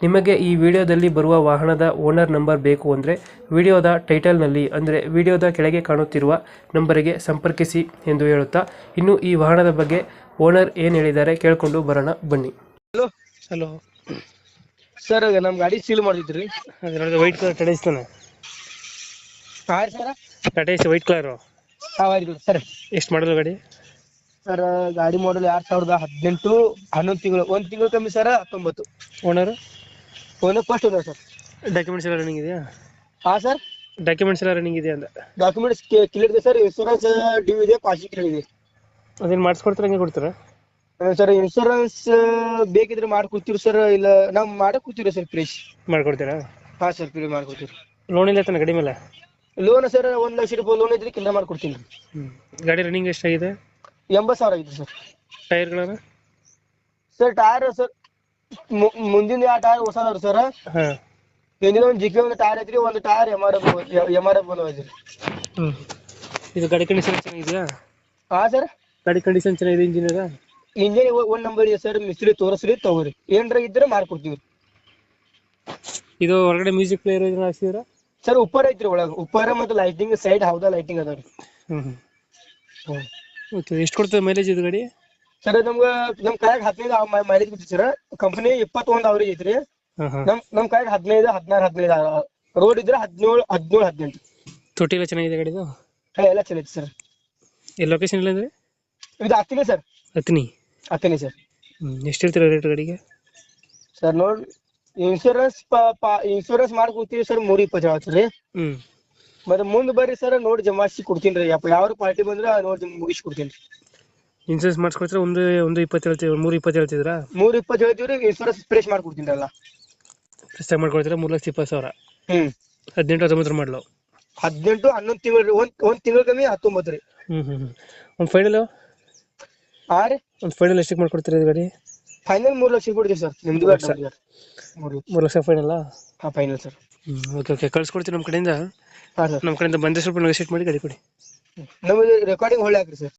ನಿಮಗೆ ಈ ವಿಡಿಯೋದಲ್ಲಿ ಬರುವ ವಾಹನದ ಓನರ್ ನಂಬರ್ ಬೇಕು ಅಂದರೆ ವಿಡಿಯೋದ ಟೈಟಲ್ನಲ್ಲಿ ಅಂದರೆ ವಿಡಿಯೋದ ಕೆಳಗೆ ಕಾಣುತ್ತಿರುವ ನಂಬರಿಗೆ ಸಂಪರ್ಕಿಸಿ ಎಂದು ಹೇಳುತ್ತಾ ಇನ್ನು ಈ ವಾಹನದ ಬಗ್ಗೆ ಓನರ್ ಏನು ಹೇಳಿದ್ದಾರೆ ಕೇಳಿಕೊಂಡು ಬರೋಣ ಬನ್ನಿ. ಹಲೋ? ಹಲೋ. ಸರ್ ನಮ್ಮ ಗಾಡಿ ಸೀಲ್ ಮಾಡಿದ್ರಿ. ಅದರೊಳಗೆ ವೈಟ್ ಕಲರ್ ಟಡೇಸ್ ತಾನೆ ಹಾ ಸರ್? ಟಡೇಸ್ ವೈಟ್ ಕಲರು. ಸರ್. ಎಷ್ಟು ಮಾಡಲು ಗಾಡಿ? ಸರ್ ಗಾಡಿ ಮಾಡಲ್ ಎರಡ್ ಸಾವಿರದ ಹದಿನೆಂಟು ಹನ್ನೊಂದು ತಿಂಗಳು ಒಂದು ತಿಂಗಳು ಕಮ್ಮಿ ಸರ್ ಹತ್ತೊಂಬತ್ತು ಓನರು ಫೋನ್ ಫಸ್ಟ್ ಅದ ಸರ್ ಡಾಕ್ಯುಮೆಂಟ್ಸ್ ಎಲ್ಲ ರನ್ನಿಂಗ್ ಇದೆಯಾ? ಹಾ ಸರ್. ಡಾಕ್ಯುಮೆಂಟ್ಸ್ ಎಲ್ಲ ರನ್ನಿಂಗ್ ಇದೆ ಅಂತ ಡಾಕ್ಯುಮೆಂಟ್ಸ್ ಕ್ಲಿಯರ್ ಇದೆ ಸರ್. ಇನ್ಶೂರೆನ್ಸ್ ಡ್ಯೂ ಇದೆ ಪಾಸಿ ಕ್ಲಿಯರ್ ಇದೆ. ಅದೇನು ಮಾಡಿಸ್ಕೊಡ್ತಾರೆ ಹಂಗೆ ಕೊಡ್ತೀರಾ? ಸರ್. ಇನ್ಶೂರೆನ್ಸ್ ಬೇಕಿದ್ರೆ ಮಾಡ್ಕೊಡ್ತೀವಿ ಸರ್. ಇಲ್ಲ ನಾವು ಮಾಡಕ್ ಕೂತೀವಿ ಸರ್ ಫ್ರೆಶ್ ಮಾಡ್ಕೊಡ್ತೀರಾ? ಹಾ ಸರ್ ಫ್ರೀ ಮಾಡ್ಕೊಡ್ತೀವಿ ಲೋನ್ ಇಲ್ಲ ತಾನೆ ಗಡಿ ಮೇಲೆ? ಲೋನ್ ಸರ್ ಒಂದ್ ಲಕ್ಷ ರೂಪಾಯಿ ಲೋನ್ ಇದ್ರೆ ಕ್ಲಿಯರ್ ಮಾಡ್ಕೊಡ್ತೀನಿ ಹ್ಞೂ ಗಾಡಿ ರನ್ನಿಂಗ್ ಎಷ್ಟಾಗಿದೆ? ಎಂಬತ್ತು ಸಾವಿರ ಆಗಿದೆ ಸರ್. ಟೈರ್ಗಳನ್ನು ಸರ್ ಟೈರ್ ಸರ್ ಮುಂದಿನ ಯಾವ ಟೈರ್ ಹೊಸ ಅದಾವ್ರಿ ಸರ್ ಹಾ. ಹಿಂದಿನ ಒಂದು ಜಿಗ್ಗಿ ಒಂದು ಟೈರ್ ಐತ್ರಿ ಒಂದು tyre M R F M R F ಬಂದೈತ್ರಿ ಹ್ಞೂ ಇದು ಗಾಡಿ ಕಂಡೀಷನ್ ಚೆನ್ನಾಗಿದೆಯಾ? ಹಾ ಸರ್ ಗಾಡಿ ಕಂಡೀಷನ್ ಚೆನ್ನಾಗಿದೆ ಇಂಜಿನಿಯರ್ ಇಂಜಿನಿಯರ್ ಇಂಜಿನ್ ಒಂದ್ ನಂಬರ್ ಇದೆ ಸರ್ ಮಿಸ್ತ್ರಿ ತೋರಿಸ್ರಿ ತಗೋರಿ. ಏನ್ರ ಇದ್ರೆ ಮಾಡ್ಕೊಡ್ತೀವಿ ಇದು ಹೊರಗಡೆ ಮ್ಯೂಸಿಕ್ ಪ್ಲೇಯರ್ ಇದನ್ನ ಹಾಕ್ಸಿದ್ರ? ಸರ್ ಉಪ್ಪರ್ ಐತ್ರಿ ಒಳಗ. ಉಪ್ಪರ ಮತ್ತು ಲೈಟಿಂಗ್ ಸೈಡ್ ಹೌದಾ ಲೈಟಿಂಗ್ ಅದಾವ್ರಿ. ಹ್ಮ್ ಹ್ಮ್. ಓಕೆ ಎಷ್ಟು ಕೊಡ್ತದೆ ಮೈಲೇಜ್ ಇದು ಗಾಡಿ? ಸರ್ ನಮ್ಗ ನಮ್ ಕೈಯಾಗ ಹದಿನೈದು ಮೈಲೇಜ್ ಬಿಡ್ತೀವಿ ಸರ್. ಕಂಪನಿ ಇಪ್ಪತ್ತೊಂದ್ ಅವ್ರಿಗೆ ಐತ್ರಿ. ನಮ್ ನಮ್ ಕೈಯಾಗ ಹದಿನೈದು ಹದಿನಾರು ಹದಿನೈದು ರೋಡ್ ಇದ್ರೆ ಹದಿನೇಳು ಹದಿನೇಳು ಹದಿನೆಂಟು. ತೊಟ್ಟಿ ಎಲ್ಲ ಚೆನ್ನಾಗಿದೆ ಗಾಡಿದು? ಹಾ ಎಲ್ಲ ಐತಿ ಸರ್. ಎಲ್ಲಿ ಲೊಕೇಶನ್ ಇಲ್ಲ ಅಂದ್ರೆ ಇದು ಹತ್ತಿನಿ ಸರ್. ಹತ್ತಿನಿ. ಹತ್ತಿನಿ ಸರ್. ಎಷ್ಟು ಹೇಳ್ತೀರಾ ರೇಟ್ ಗಾಡಿಗೆ? ಸರ್ ನೋಡ್ ಇನ್ಶೂರೆನ್ಸ್ ಇನ್ಶೂರೆನ್ಸ್ ಮಾಡ್ಕೊಡ್ತೀವಿ ಸರ್ ಮೂರ್ ಇಪ್ಪತ್ತು ರೀ. ಹ್ಞೂ ಮತ್ತೆ ಮುಂದ್ ಬರ್ರಿ ಸರ್ ನೋಡಿ ಜಮಾಸಿ ಕೊಡ್ತೀನಿ ರೀ. ಯಾವ ಪಾರ್ಟಿ ಬಂದ್ರೆ ನೋಡಿ ಮುಗಿಸಿ ಕೊಡ್ತೀನಿ ಇನ್ಸೂರೆನ್ಸ್ ಮಾಡಿಸ್ಕೊಳ್ತಾರೆ ಒಂದು ಒಂದು ಇಪ್ಪತ್ತು ಹೇಳ್ತೀವಿ ಮೂರು ಇಪ್ಪತ್ತು ಹೇಳ್ತಿದ್ರಾ? ಮೂರ್ ಇಪ್ಪತ್ತು ಹೇಳ್ತೀವಿ ರೀ ಇನ್ಸೂರೆನ್ಸ್ ಫ್ರೆಶ್ ಮಾಡ್ಕೊಡ್ತೀನಿ ಅಲ್ಲ ಫ್ರೆಸ್ಟಾಗಿ ಮಾಡ್ಕೊಡ್ತೀರಾ? ಮೂರು ಲಕ್ಷ ಇಪ್ಪತ್ತು ಸಾವಿರ? ಹ್ಮ್. ಹದಿನೆಂಟು ಹತ್ತೊಂಬತ್ತರ ಮಾಡಲು? ಹದಿನೆಂಟು ಹನ್ನೊಂದು ತಿಂಗಳು ಒಂದ್ ಒಂದ್ ತಿಂಗಳು ಕಮ್ಮಿ ಹತ್ತೊಂಬತ್ತು ರೀ. ಹ್ಞೂ ಹ್ಞೂ ಹ್ಞೂ ಒಂದು ಫೈನಲ್ ಆ ರೀ. ಒಂದು ಫೈನಲ್ ಎಷ್ಟಕ್ಕೆ ಮಾಡ್ಕೊಡ್ತೀರಾ ಇದು ಗಾಡಿ? ಫೈನಲ್ ಮೂರ್ ಲಕ್ಷ ಕೊಡ್ತೀವಿ ಸರ್ ನಿಮ್ದು ಲಕ್ಷ. ಮೂರು ಮೂರು ಲಕ್ಷ ಫೈನಲ್ ಹಾ ಫೈನಲ್ ಸರ್. ಹ್ಞೂ ಓಕೆ ಓಕೆ ಕಳ್ಸ್ಕೊಡ್ತೀವಿ ನಮ್ಮ ಕಡೆಯಿಂದ. ಹಾ ಸರ್. ನಮ್ಮ ಕಡೆಯಿಂದ ಬಂದರೆ ಸ್ವಲ್ಪ ನೆಗೋಸಿಯೇಟ್ ಮಾಡಿ ಗಾಡಿ ಕೊಡಿ. ನಮ್ಮದು ರೆಕಾರ್ಡಿಂಗ್ ಹೊಳ್ಳಿ ಹಾಕ್ರಿ ಸರ್.